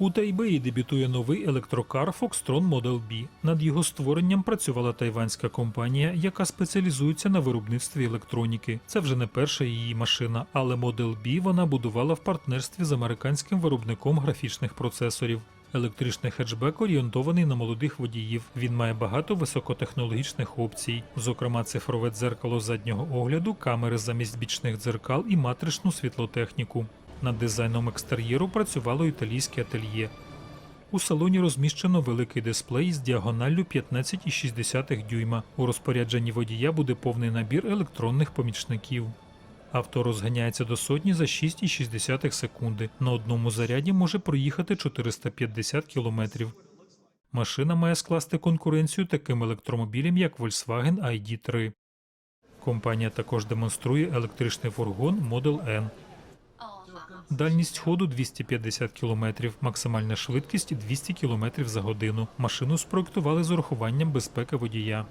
У Тайбеї дебютує новий електрокар Foxtron Model B. Над його створенням працювала тайванська компанія, яка спеціалізується на виробництві електроніки. Це вже не перша її машина, але Model B вона будувала в партнерстві з американським виробником графічних процесорів. Електричний хетчбек орієнтований на молодих водіїв. Він має багато високотехнологічних опцій, зокрема цифрове дзеркало заднього огляду, камери замість бічних дзеркал і матричну світлотехніку. Над дизайном екстер'єру працювало італійське ательє. У салоні розміщено великий дисплей з діагоналлю 15,6 дюйма. У розпорядженні водія буде повний набір електронних помічників. Авто розганяється до сотні за 6,6 секунди. На одному заряді може проїхати 450 кілометрів. Машина має скласти конкуренцію таким електромобілям, як Volkswagen ID3. Компанія також демонструє електричний фургон Model N. Дальність ходу 250 км, максимальна швидкість 200 км за годину. Машину спроектували з урахуванням безпеки водія.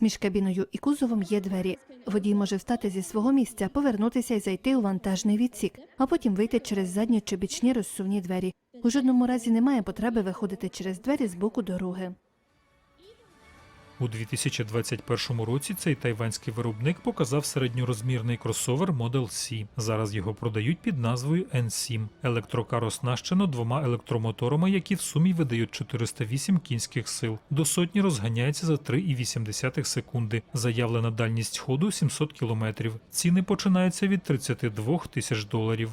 Між кабіною і кузовом є двері. Водій може встати зі свого місця, повернутися і зайти у вантажний відсік, а потім вийти через задні чи бічні розсувні двері. У жодному разі немає потреби виходити через двері з боку дороги. У 2021 році цей тайванський виробник показав середньорозмірний кросовер Model C. Зараз його продають під назвою N7. Електрокар оснащено двома електромоторами, які в сумі видають 408 кінських сил. До сотні розганяється за 3,8 секунди. Заявлена дальність ходу 700 км. Ціни починаються від 32 тисяч доларів.